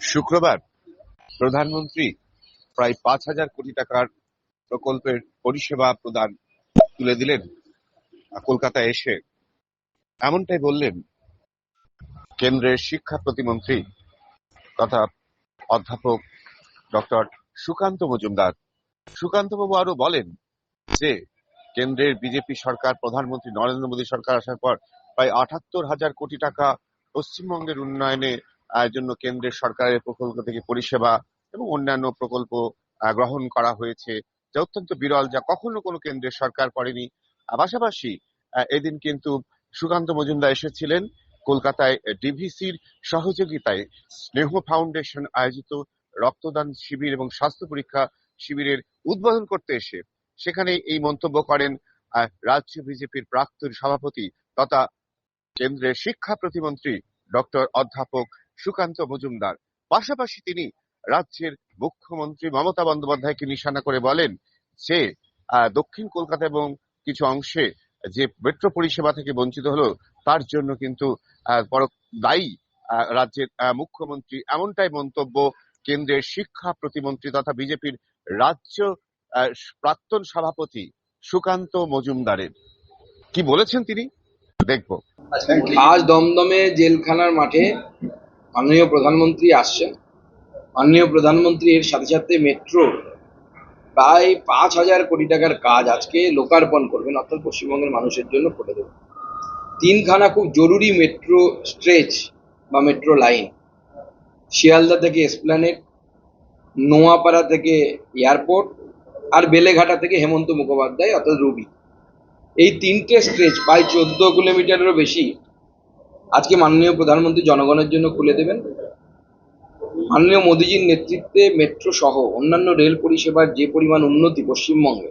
শুক্রবার প্রধানমন্ত্রী প্রায় পাঁচ হাজার কোটি টাকার প্রকল্পের পরিষেবা প্রদান তুলে দিলেন আহ, কলকাতায় এসে এমনটাই বললেন কেন্দ্রের শিক্ষা প্রতিমন্ত্রী তথা অধ্যাপক ডক্টর সুকান্ত মজুমদার। সুকান্ত বাবু আরও বলেন যে কেন্দ্রের বিজেপি সরকার প্রধানমন্ত্রী নরেন্দ্র মোদী সরকার আসার পর প্রায় আটাত্তর হাজার কোটি টাকা পশ্চিমবঙ্গের উন্নয়নে জন্য কেন্দ্রের সরকারের প্রকল্প থেকে পরিষেবা এবং অন্যান্য প্রকল্প গ্রহণ করা হয়েছে, যা অত্যন্ত বিরল, যা কখনো কোনো কেন্দ্রের সরকার করেনি। পাশাপাশি এদিন কিন্তু সুকান্ত মজুমদার এসেছিলেন কলকাতায় ডিভিসির সহযোগিতায়। স্নেহ ফাউন্ডেশন আয়োজিত রক্তদান শিবির এবং স্বাস্থ্য পরীক্ষা শিবিরের উদ্বোধন করতে এসে সেখানে এই মন্তব্য করেন রাজ্য বিজেপির প্রাক্তন সভাপতি তথা কেন্দ্রের শিক্ষা প্রতিমন্ত্রী ডক্টর অধ্যাপক সুকান্ত মজুমদার। পাশাপাশি তিনি রাজ্যের মুখ্যমন্ত্রী মমতা বন্দ্যোপাধ্যায়কে নিশানা করে বলেন যে দক্ষিণ কলকাতা এবং কিছু অংশে যে মেট্রো পরিষেবা থেকে বঞ্চিত হলো, তার জন্য কিন্তু দায়ী রাজ্যের মুখ্যমন্ত্রী এমনটাই মন্তব্য কেন্দ্রের শিক্ষা প্রতিমন্ত্রী তথা বিজেপির রাজ্য প্রাক্তন সভাপতি সুকান্ত মজুমদারের। কি বলেছেন তিনি? দেখব। আজ দমদমে জেলখানার মাঠে মাননীয় প্রধানমন্ত্রী আসছেন। মাননীয় প্রধানমন্ত্রী এর সাথে সাথে মেট্রো প্রায় পাঁচ হাজার কোটি টাকার কাজ আজকে লোকার্পণ করবেন, অর্থাৎ পশ্চিমবঙ্গের মানুষের জন্য করে দেবেন। তিনখানা খুব জরুরি মেট্রো স্ট্রেচ বা মেট্রো লাইন। শিয়ালদা থেকে এসপ্ল্যানেড, নোয়াপাড়া থেকে এয়ারপোর্ট আর বেলেঘাটা থেকে হেমন্ত মুখোপাধ্যায়, অর্থাৎ রবি। এই তিনটে স্ট্রেচ প্রায় চোদ্দ কিলোমিটারেরও বেশি আজকে মাননীয় প্রধানমন্ত্রী জনগণের জন্য খুলে দেবেন। মাননীয় মোদীজির নেতৃত্বে মেট্রো সহ অন্যান্য রেল পরিষেবার যে পরিমাণ উন্নতি পশ্চিমবঙ্গে,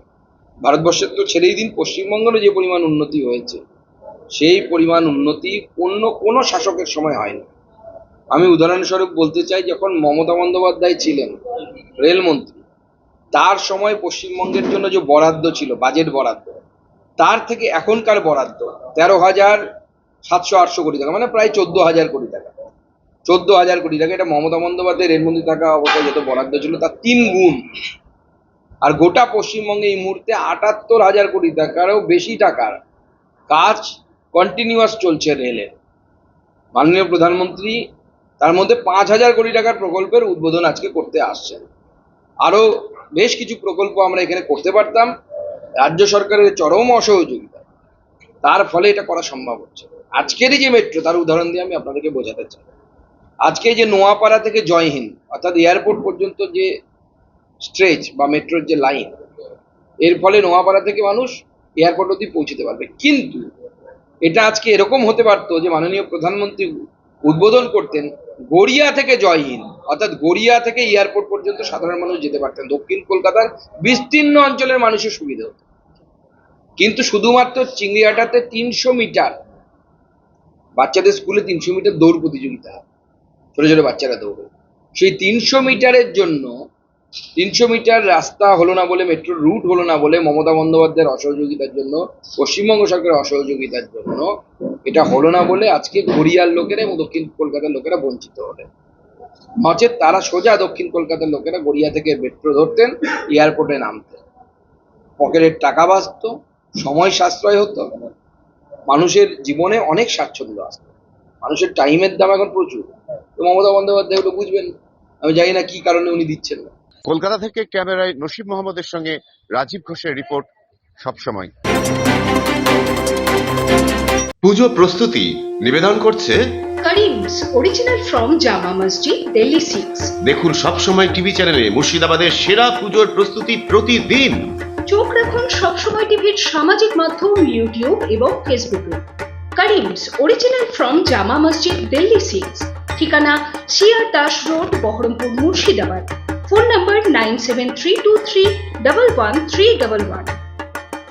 ভারতবর্ষের তো ছেড়েই দিন পশ্চিমবঙ্গেরও যে পরিমাণ উন্নতি হয়েছে, সেই পরিমাণ উন্নতি অন্য কোনো শাসকের সময় হয়নি। আমি উদাহরণস্বরূপ বলতে চাই, যখন মমতা বন্দ্যোপাধ্যায় ছিলেন রেলমন্ত্রী তার সময় পশ্চিমবঙ্গের জন্য যে বরাদ্দ ছিল, বাজেট বরাদ্দ, তার থেকে এখনকার বরাদ্দ তেরো হাজার সাতশো আটশো কোটি টাকা মানে প্রায় চোদ্দ হাজার কোটি টাকা। চোদ্দ হাজার কোটি টাকা, এটা মমতা বন্দ্যোপাধ্যায় রেলমন্ত্রী থাকা অবস্থায় যত বরাদ্দ ছিল, তার তিন গুণ। আর গোটা পশ্চিমবঙ্গে এই মুহূর্তে আটাত্তর হাজার কোটি টাকারও বেশি টাকার কাজ কন্টিনিউয়াস চলছে রেলের মাননীয় প্রধানমন্ত্রী, তার মধ্যে পাঁচ হাজার কোটি টাকার প্রকল্পের উদ্বোধন আজকে করতে আসছেন। আরও বেশ কিছু প্রকল্প আমরা এখানে করতে পারতাম। রাজ্য সরকারের চরম অসহযোগিতা। তার ফলে এটা করা সম্ভব হচ্ছে। আজকেরই যে মেট্রো তার উদাহরণ দিয়ে আমি আপনাদেরকে বোঝাতে চাই। আজকে যে নোয়াপাড়া থেকে জয়হীন অর্থাৎ এয়ারপোর্ট পর্যন্ত যে স্ট্রেচ বা মেট্রোর যে লাইন এর ফলে নোয়াপাড়া থেকে মানুষ এয়ারপোর্ট অব্দি পৌঁছতে পারবে। কিন্তু এটা আজকে এরকম হতে পারতো যে মাননীয় প্রধানমন্ত্রী উদ্বোধন করতেন গড়িয়া থেকে জয়হীন অর্থাৎ গড়িয়া থেকে এয়ারপোর্ট পর্যন্ত সাধারণ মানুষ যেতে পারতেন। দক্ষিণ কলকাতার বিস্তীর্ণ অঞ্চলের মানুষের সুবিধা হতো। কিন্তু শুধুমাত্র চিংড়িয়াটাতে তিনশো মিটার বাচ্চাদের স্কুলে তিনশো মিটার দৌড় প্রতিযোগিতা হয়, ছোট ছোট বাচ্চারা দৌড়ে। সেই তিনশো মিটারের জন্য, তিনশো মিটার রাস্তা হলো না বলে মেট্রো রুট হলো না বলে মমতা বন্দ্যোপাধ্যায়ের অসহযোগিতার জন্য, পশ্চিমবঙ্গ সরকারের অসহযোগিতার জন্য এটা হলো না বলে আজকে গড়িয়ার লোকেরা এবং দক্ষিণ কলকাতার লোকেরা বঞ্চিত হলেন। নচেত তারা সোজা দক্ষিণ কলকাতার লোকেরা গড়িয়া থেকে মেট্রো ধরতেন এয়ারপোর্টে নামতেন। পকেটের টাকা বাঁচত, সময় সাশ্রয় হতো মানুষের জীবনে অনেক স্বাচ্ছন্দ্য আসতো মানুষের টাইমের দাম এখন প্রচুর। তো মমতা বন্দ্যোপাধ্যায় ওটা বুঝবেন আমি জানি না কি কারণে উনি দিচ্ছেন না। কলকাতা থেকে ক্যামেরায় নসিব মোহাম্মদের সঙ্গে রাজীব ঘোষের রিপোর্ট সবসময়। পুজো প্রস্তুতি নিবেদন করছে Kareem's original from Jama Masjid, Delhi 6. দেখুন সবসময় টিভি চ্যানেলে মুর্শিদাবাদের সেরা পুজোর প্রস্তুতি প্রতিদিন। চোখ রাখুন সবসময় টিভির সামাজিক মাধ্যম ইউটিউব এবং ফেসবুকে। Karim's original from Jama Masjid, Delhi six ঠিকানা CR Das road, Baharampur Murshidabad. Phone number nine seven three two three double one three double one.